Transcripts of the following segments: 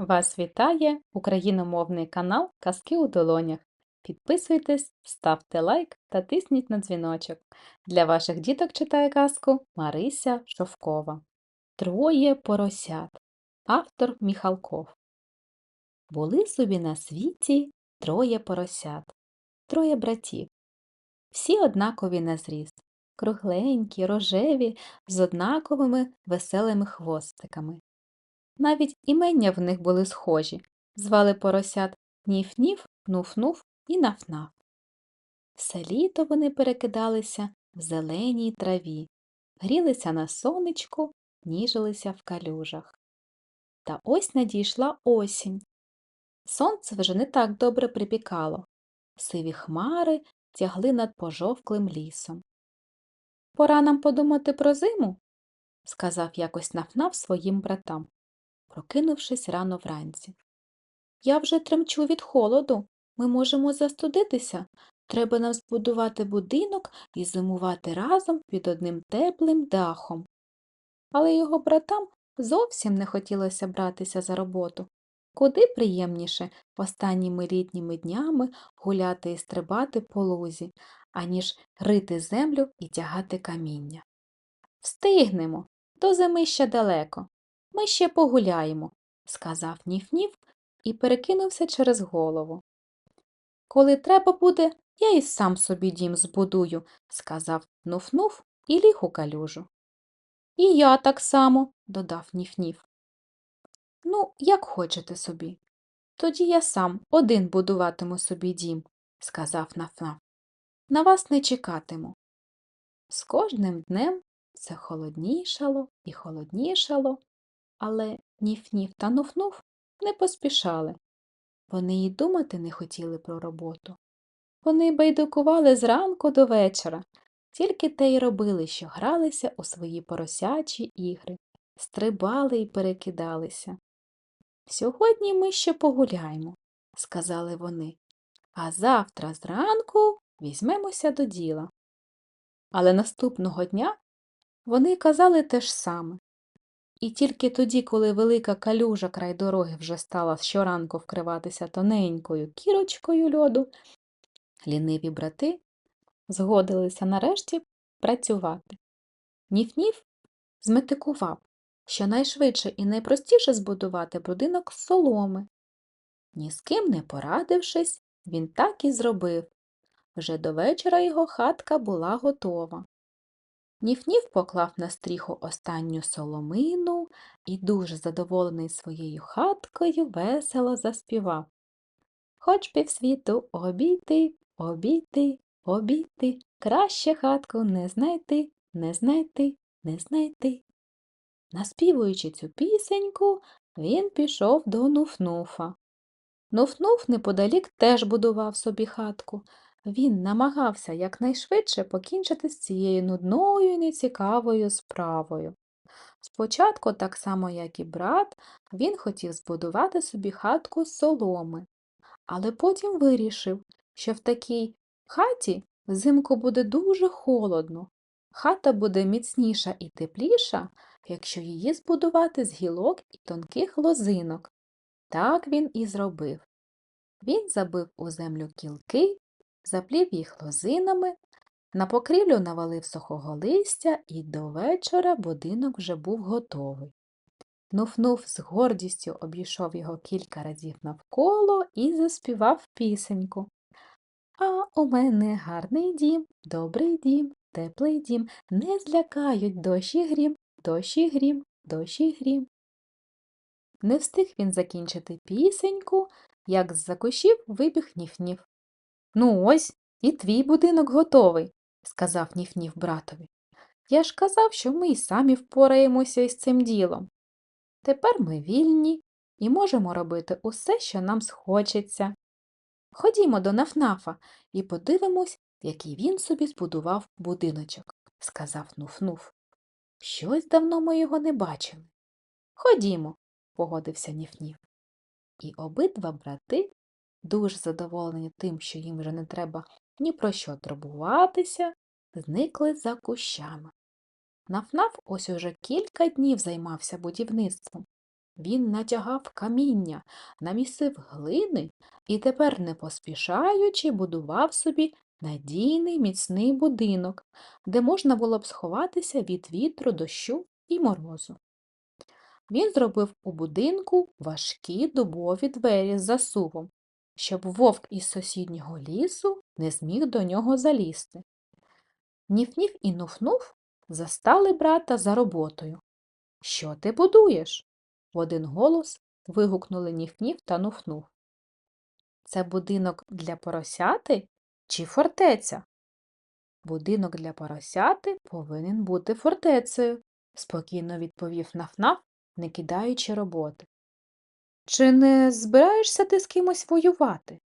Вас вітає україномовний канал Казки у долонях. Підписуйтесь, ставте лайк та тисніть на дзвіночок. Для ваших діток читає казку Марися Шовкова. Троє поросят. Автор Міхалков. Були собі на світі троє поросят, троє братів. Всі однакові на зріст, кругленькі, рожеві, з однаковими веселими хвостиками. Навіть імення в них були схожі. Звали поросят Ніф-Ніф, Нуф-Нуф і Наф-Наф. Все літо вони перекидалися в зеленій траві, грілися на сонечку, ніжилися в калюжах. Та ось надійшла осінь. Сонце вже не так добре припікало. Сиві хмари тягли над пожовклим лісом. Пора нам подумати про зиму, сказав якось Наф-Наф своїм братам прокинувшись рано вранці. Я вже тремчу від холоду. Ми можемо застудитися. Треба нам збудувати будинок і зимувати разом під одним теплим дахом. Але його братам зовсім не хотілося братися за роботу. Куди приємніше останніми літніми днями гуляти і стрибати по лузі, аніж рити землю і тягати каміння. Встигнемо, до зими ще далеко. Ми ще погуляємо, сказав Ніф-Ніф і перекинувся через голову. Коли треба буде, я і сам собі дім збудую, сказав Нуф-Нуф і ліг у калюжу. І я так само, додав Ніф-Ніф. Ну, як хочете собі. Тоді я сам один будуватиму собі дім, сказав Наф-Наф. На вас не чекатиму. З кожним днем все холоднішало і холоднішало, але Ніф-Ніф та Нуф-Нуф не поспішали. Вони й думати не хотіли про роботу. Вони байдукували зранку до вечора, тільки те й робили, що гралися у свої поросячі ігри, стрибали і перекидалися. Сьогодні ми ще погуляємо, сказали вони, а завтра зранку візьмемося до діла. Але наступного дня вони казали те ж саме. І тільки тоді, коли велика калюжа край дороги вже стала щоранку вкриватися тоненькою кірочкою льоду, ліниві брати згодилися нарешті працювати. Ніф-ніф зметикував, що найшвидше і найпростіше збудувати будинок з соломи. Ні з ким не порадившись, він так і зробив. Вже до вечора його хатка була готова. Ніф-Ніф поклав на стріху останню соломину і, дуже задоволений своєю хаткою, весело заспівав. Хоч півсвіту обійти, обійти, обійти, краще хатку не знайти, не знайти, не знайти. Наспівуючи цю пісеньку, він пішов до Нуфнуфа. Нуфнуф неподалік теж будував собі хатку, він намагався якнайшвидше покінчити з цією нудною і нецікавою справою. Спочатку, так само як і брат, він хотів збудувати собі хатку з соломи, але потім вирішив, що в такій хаті взимку буде дуже холодно. Хата буде міцніша і тепліша, якщо її збудувати з гілок і тонких лозинок. Так він і зробив. Він забив у землю кілки заплів їх лозинами, на покрівлю навалив сухого листя, і до вечора будинок вже був готовий. Нуф-нуф з гордістю обійшов його кілька разів навколо і заспівав пісеньку. А у мене гарний дім, добрий дім, теплий дім, не злякають дощ і грім, дощ і грім, дощ і грім. Не встиг він закінчити пісеньку, як з-за кущів вибіг ніф-ніф. Ну ось, і твій будинок готовий, сказав Ніф-Ніф братові. Я ж казав, що ми й самі впораємося із цим ділом. Тепер ми вільні і можемо робити усе, що нам схочеться. Ходімо до Нафнафа і подивимось, який він собі збудував будиночок, сказав Нуф-Нуф. Щось давно ми його не бачили. Ходімо, погодився Ніф-Ніф. І обидва брати дуже задоволені тим, що їм вже не треба ні про що турбуватися, зникли за кущами. Нафнаф ось уже кілька днів займався будівництвом. Він натягав каміння, намісив глини і тепер, не поспішаючи, будував собі надійний міцний будинок, де можна було б сховатися від вітру, дощу і морозу. Він зробив у будинку важкі дубові двері з засувом, щоб вовк із сусіднього лісу не зміг до нього залізти. Ніф-ніф і нуф-нуф застали брата за роботою. Що ти будуєш? В один голос вигукнули Ніф-Ніф та Нуф-Нуф. Це будинок для поросяти чи фортеця? Будинок для поросяти повинен бути фортецею, спокійно відповів Наф-Наф, не кидаючи роботи. Чи не збираєшся ти з кимось воювати?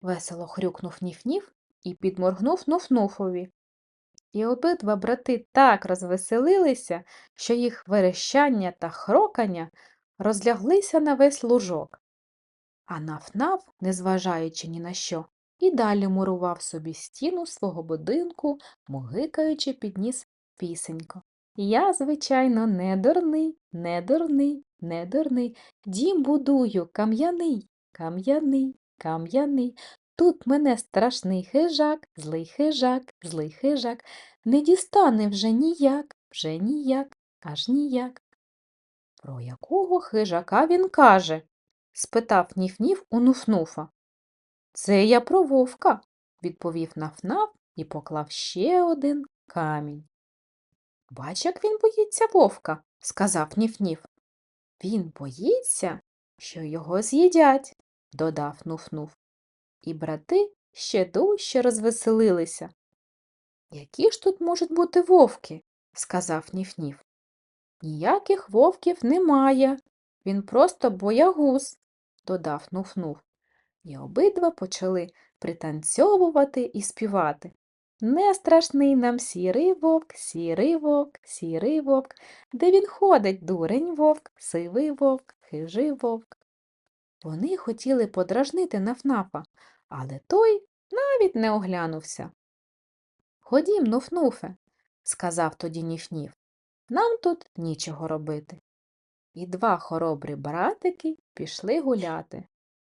весело хрюкнув Ніф-Ніф і підморгнув Нуф-Нуфові. І обидва брати так розвеселилися, що їх верещання та хрокання розляглися на весь лужок. А Наф-Наф, незважаючи ні на що, і далі мурував собі стіну свого будинку, мугикаючи підніс пісенько. Я, звичайно, не дурний, не дурний, не дурний. Дім будую кам'яний, кам'яний, кам'яний. Тут мене страшний хижак, злий хижак, злий хижак. Не дістане вже ніяк, вже ніяк, аж ніяк. Про якого хижака він каже? спитав Ніф-Ніф у Нуф-Нуфа. Це я про вовка, відповів Наф-Наф і поклав ще один камінь. Бач, як він боїться вовка, сказав Ніф-Ніф. Він боїться, що його з'їдять, додав Нуф-Нуф. І брати ще дужче розвеселилися. Які ж тут можуть бути вовки? сказав Ніф-Ніф. Ніяких вовків немає. Він просто боягуз, додав Нуф-Нуф. І обидва почали пританцьовувати і співати. Не страшний нам сірий вовк, сірий вовк, сірий вовк, де він ходить, дурень вовк, сивий вовк, хижий вовк. Вони хотіли подражнити Нафнафа, але той навіть не оглянувся. Ходім, Нуфнуфе, сказав тоді Ніф-Ніф, нам тут нічого робити. І два хоробрі братики пішли гуляти.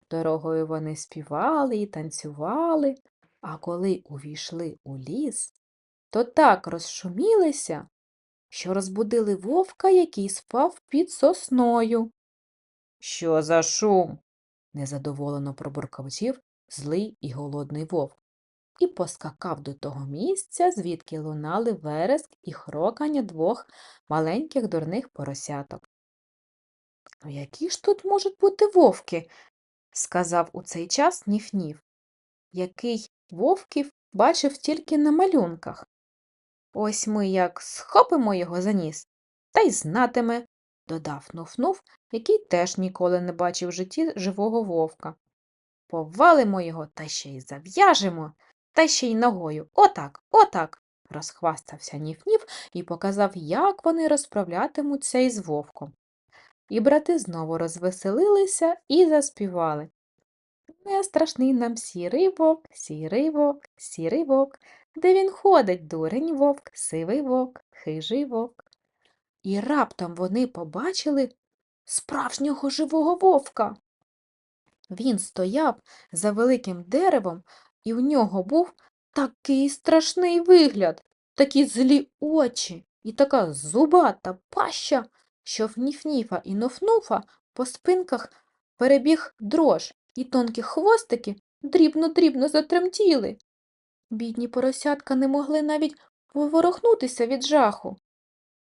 Дорогою вони співали і танцювали, а коли увійшли у ліс, то так розшумілися, що розбудили вовка, який спав під сосною. Що за шум? незадоволено пробуркотів злий і голодний вовк і поскакав до того місця, звідки лунали вереск і хрокання двох маленьких дурних поросяток. Ну, які ж тут можуть бути вовки? сказав у цей час Ніф-Ніф, який вовків бачив тільки на малюнках. Ось ми як схопимо його за ніс, та й знатиме, додав Нуф-Нуф, який теж ніколи не бачив в житті живого вовка. Повалимо його та ще й зав'яжемо, та ще й ногою. Отак, отак, розхвастався Ніф-Ніф і показав, як вони розправлятимуться із вовком. І брати знову розвеселилися і заспівали. Страшний нам сірий вовк, сірий вовк, сірий вовк, де він ходить, дурень вовк, сивий вовк, хижий вовк. І раптом вони побачили справжнього живого вовка. Він стояв за великим деревом, і в нього був такий страшний вигляд, такі злі очі і така зубата паща, що в Ніф-Ніфа і Нофнуфа по спинках перебіг дрож, і тонкі хвостики дрібно-дрібно затремтіли. Бідні поросятка не могли навіть поворухнутися від жаху.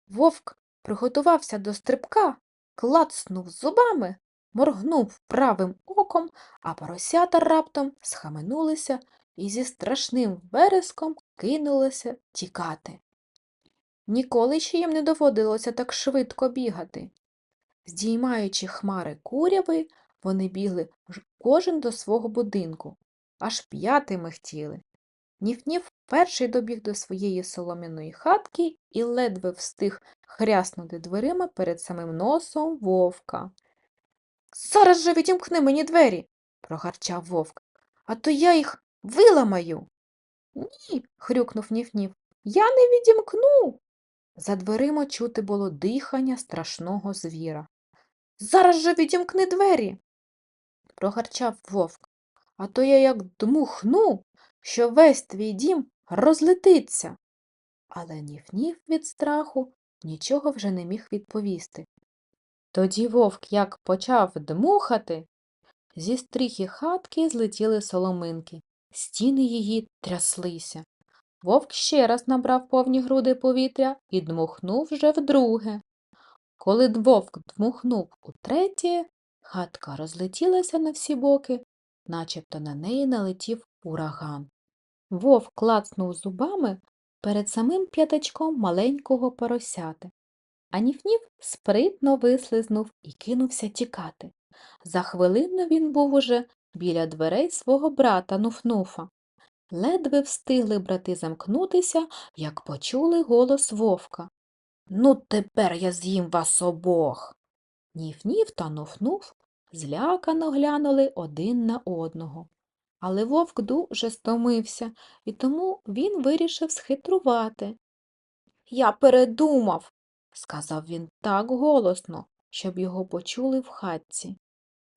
Вовк приготувався до стрибка, клацнув зубами, моргнув правим оком, а поросята раптом схаменулися і зі страшним вереском кинулися тікати. Ніколи ще їм не доводилося так швидко бігати. Здіймаючи хмари куряви, вони бігли кожен до свого будинку, аж п'яти михтіли. Ніф-ніф перший добіг до своєї солом'яної хатки і ледве встиг хряснути дверима перед самим носом вовка. Зараз же відімкни мені двері, прогарчав вовк, а то я їх виламаю. Ні, хрюкнув Ніф-Ніф, я не відімкну. За дверима чути було дихання страшного звіра. Зараз же відімкни двері. Прогарчав вовк. А то я як дмухну, що весь твій дім розлетиться. Але ніф-ніф від страху нічого вже не міг відповісти. Тоді вовк як почав дмухати, зі стріхи хатки злетіли соломинки, стіни її тряслися. Вовк ще раз набрав повні груди повітря і дмухнув вже вдруге. Коли вовк дмухнув утретє, хатка розлетілася на всі боки, начебто на неї налетів ураган. Вовк клацнув зубами перед самим п'ятачком маленького поросяти. А Ніф-Ніф спритно вислизнув і кинувся тікати. За хвилину він був уже біля дверей свого брата Нуфнуфа. Ледве встигли брати замкнутися, як почули голос вовка. Ну, тепер я з'їм вас обох. Ніф-ніф та Нуфнуф злякано глянули один на одного. Але вовк дуже стомився, і тому він вирішив схитрувати. Я передумав, сказав він так голосно, щоб його почули в хатці.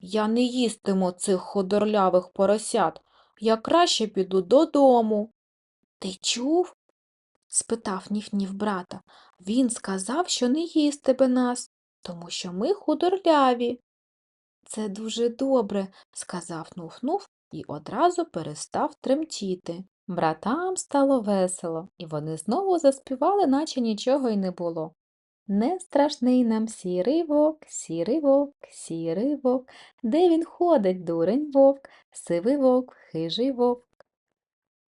Я не їстиму цих ходорлявих поросят, я краще піду додому. Ти чув? спитав Ніф-Ніф брата. Він сказав, що не їстиме нас, тому що ми худорляві. Це дуже добре, сказав Нуф-Нуф і одразу перестав тремтіти. Братам стало весело, і вони знову заспівали, наче нічого й не було. Не страшний нам сірий вовк, сірий вовк, сірий вовк, де він ходить, дурень вовк, сивий вовк, хижий вовк.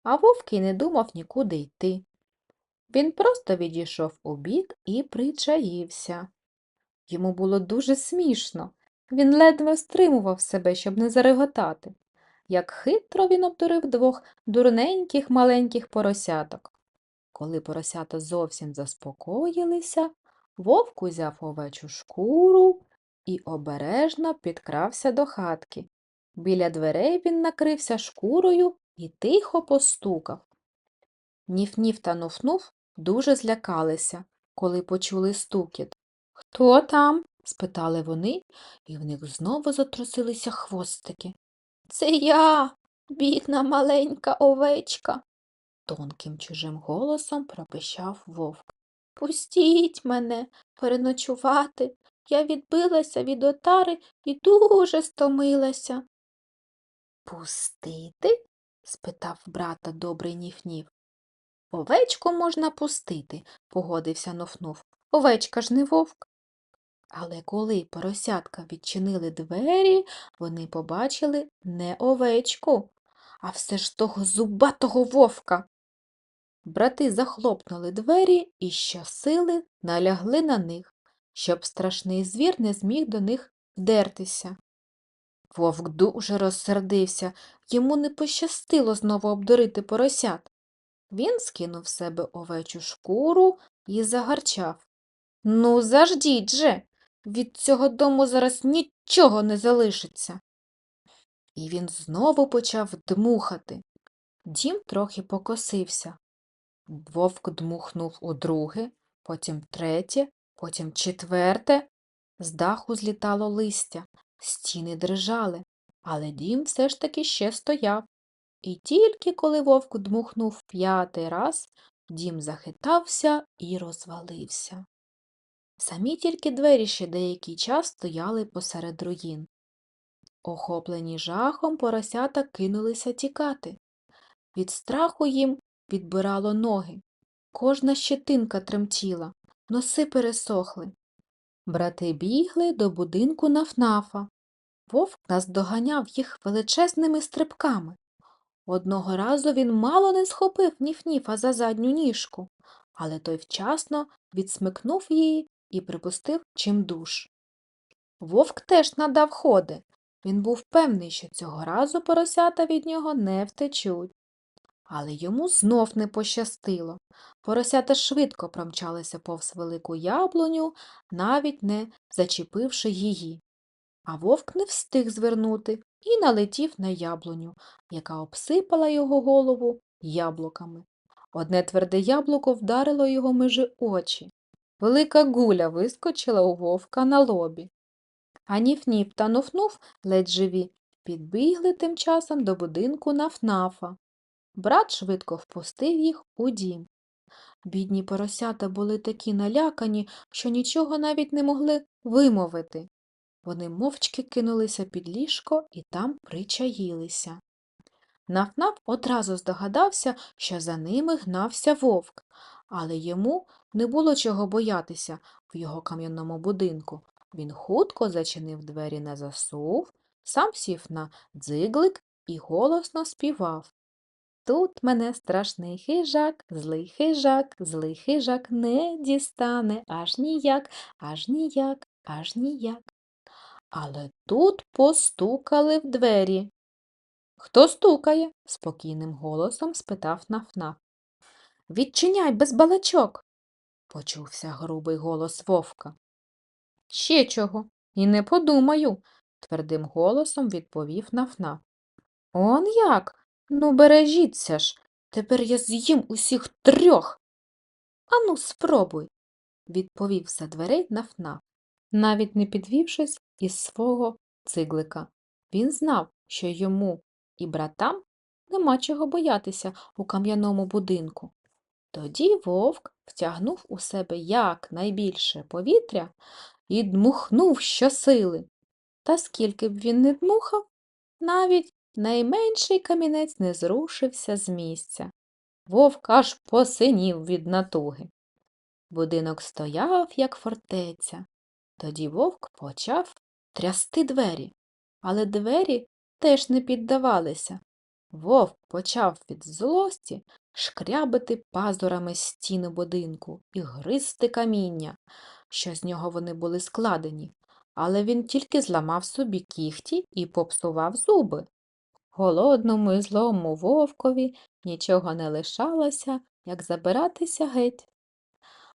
А вовк і не думав нікуди йти. Він просто відійшов убік і причаївся. Йому було дуже смішно. Він ледве стримував себе, щоб не зареготати. Як хитро він обдурив двох дурненьких маленьких поросяток. Коли поросята зовсім заспокоїлися, вовк узяв овечу шкуру і обережно підкрався до хатки. Біля дверей він накрився шкурою і тихо постукав. Ніф-ніф та нуф-нуф дуже злякалися, коли почули стукіт. Хто там? спитали вони, і в них знову затрусилися хвостики. Це я, бідна маленька овечка, тонким чужим голосом пропищав вовк. Пустіть мене переночувати. Я відбилася від отари і дуже стомилася. Пустити? спитав брата добрий ніф-ніф. Овечку можна пустити, погодився Нуфнув. Овечка ж не вовк. Але коли поросятка відчинили двері, вони побачили не овечку, а все ж того зубатого вовка. Брати захлопнули двері і щосили налягли на них, щоб страшний звір не зміг до них вдертися. Вовк дуже розсердився, йому не пощастило знову обдурити поросят. Він скинув з себе овечу шкуру і загарчав. Ну, заждіть же, від цього дому зараз нічого не залишиться. І він знову почав дмухати. Дім трохи покосився. Вовк дмухнув удруге, потім третє, потім четверте. З даху злітало листя, стіни дрижали, але дім все ж таки ще стояв. І тільки коли вовк дмухнув п'ятий раз, дім захитався і розвалився. Самі тільки двері ще деякий час стояли посеред руїн. Охоплені жахом поросята кинулися тікати. Від страху їм відбирало ноги. Кожна щетинка тремтіла, носи пересохли. Брати бігли до будинку Нафнафа. Вовк наздоганяв їх величезними стрибками. Одного разу він мало не схопив Ніф-Ніфа за задню ніжку, але той вчасно відсмикнув її і припустив чимдуж. Вовк теж надав ходи. Він був певний, що цього разу поросята від нього не втечуть. Але йому знов не пощастило. Поросята швидко промчалися повз велику яблуню, навіть не зачепивши її. А вовк не встиг звернути і налетів на яблуню, яка обсипала його голову яблуками. Одне тверде яблуко вдарило його межи очі. Велика гуля вискочила у вовка на лобі. А Ніф-Ніф та Нуф-Нуф, ледь живі, підбігли тим часом до будинку Наф-Нафа. Брат швидко впустив їх у дім. Бідні поросята були такі налякані, що нічого навіть не могли вимовити. Вони мовчки кинулися під ліжко і там причаїлися. Наф-Наф одразу здогадався, що за ними гнався вовк, але йому не було чого боятися в його кам'яному будинку. Він хутко зачинив двері на засув, сам сів на дзиглик і голосно співав. Тут мене страшний хижак, злий хижак, злий хижак не дістане аж ніяк, аж ніяк, аж ніяк. Але тут постукали в двері. Хто стукає? спокійним голосом спитав Наф-Наф. Відчиняй без балачок, почувся грубий голос вовка. Ще чого, і не подумаю, твердим голосом відповів Наф-Наф. Он як? Ну, бережіться ж, тепер я з'їм усіх трьох. Ану, спробуй, відповів за дверей Наф-Наф, навіть не підвівшись із свого циглика. Він знав, що йому і братам нема чого боятися у кам'яному будинку. Тоді вовк втягнув у себе якнайбільше повітря і дмухнув щосили. Та скільки б він не дмухав, навіть найменший камінець не зрушився з місця. Вовк аж посинів від натуги. Будинок стояв, як фортеця. Тоді вовк почав трясти двері, але двері теж не піддавалися. Вовк почав від злості шкрябати пазурами стіни будинку і гризти каміння, що з нього вони були складені, але він тільки зламав собі кіхті і попсував зуби. Голодному і злому вовкові нічого не лишалося, як забиратися геть.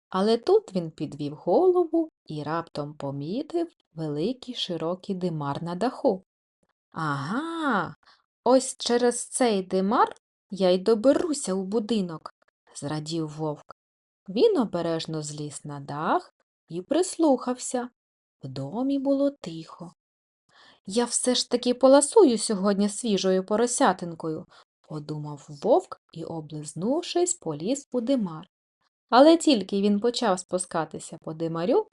Але тут він підвів голову і раптом помітив великий широкий димар на даху. Ага, ось через цей димар я й доберуся у будинок, зрадів вовк. Він обережно зліз на дах і прислухався. В домі було тихо. Я все ж таки поласую сьогодні свіжою поросятинкою, подумав вовк і, облизнувшись, поліз у димар. Але тільки він почав спускатися по димарю,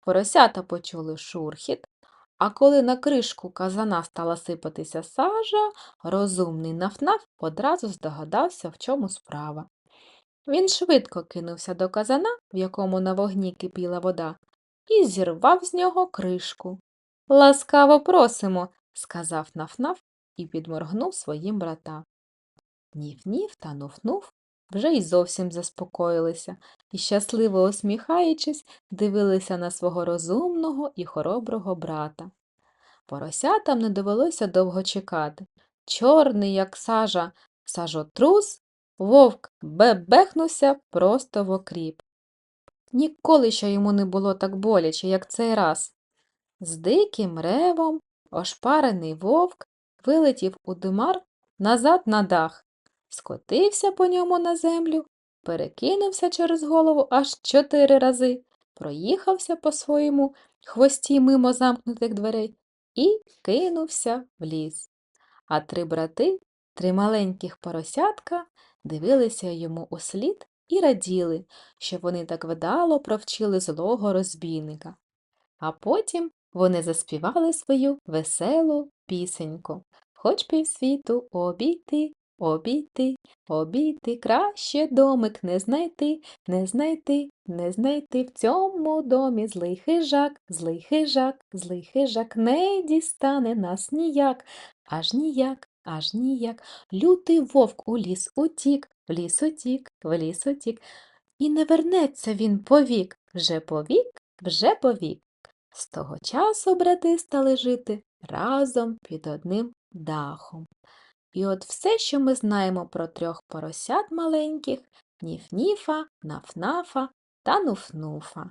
поросята почули шурхіт, а коли на кришку казана стала сипатися сажа, розумний нафнаф одразу здогадався, в чому справа. Він швидко кинувся до казана, в якому на вогні кипіла вода, і зірвав з нього кришку. Ласкаво просимо, сказав нафнаф і підморгнув своїм братам. Ніф-ніф та нуф-нуф вже й зовсім заспокоїлися і, щасливо усміхаючись, дивилися на свого розумного і хороброго брата. Поросятам не довелося довго чекати. Чорний, як сажа, сажотрус, вовк бебехнувся просто в окріп. Ніколи ще йому не було так боляче, як цей раз. З диким ревом ошпарений вовк вилетів у димар назад на дах, скотився по ньому на землю, перекинувся через голову аж чотири рази, проїхався по своєму хвості мимо замкнутих дверей і кинувся в ліс. А три брати, три маленьких поросятка, дивилися йому услід і раділи, що вони так вдало провчили злого розбійника. А потім вони заспівали свою веселу пісеньку. Хоч півсвіту обійти, обійти, обійти, краще домик не знайти, не знайти, не знайти в цьому домі злий хижак, злий хижак, злий хижак не дістане нас ніяк, аж ніяк, аж ніяк. Лютий вовк у ліс утік, в ліс утік, в ліс утік. І не вернеться він повік, вже повік, вже повік. З того часу брати стали жити разом під одним дахом. І от все, що ми знаємо про трьох поросят маленьких Ніф-Ніфа, Наф-Нафа та Нуф-Нуфа.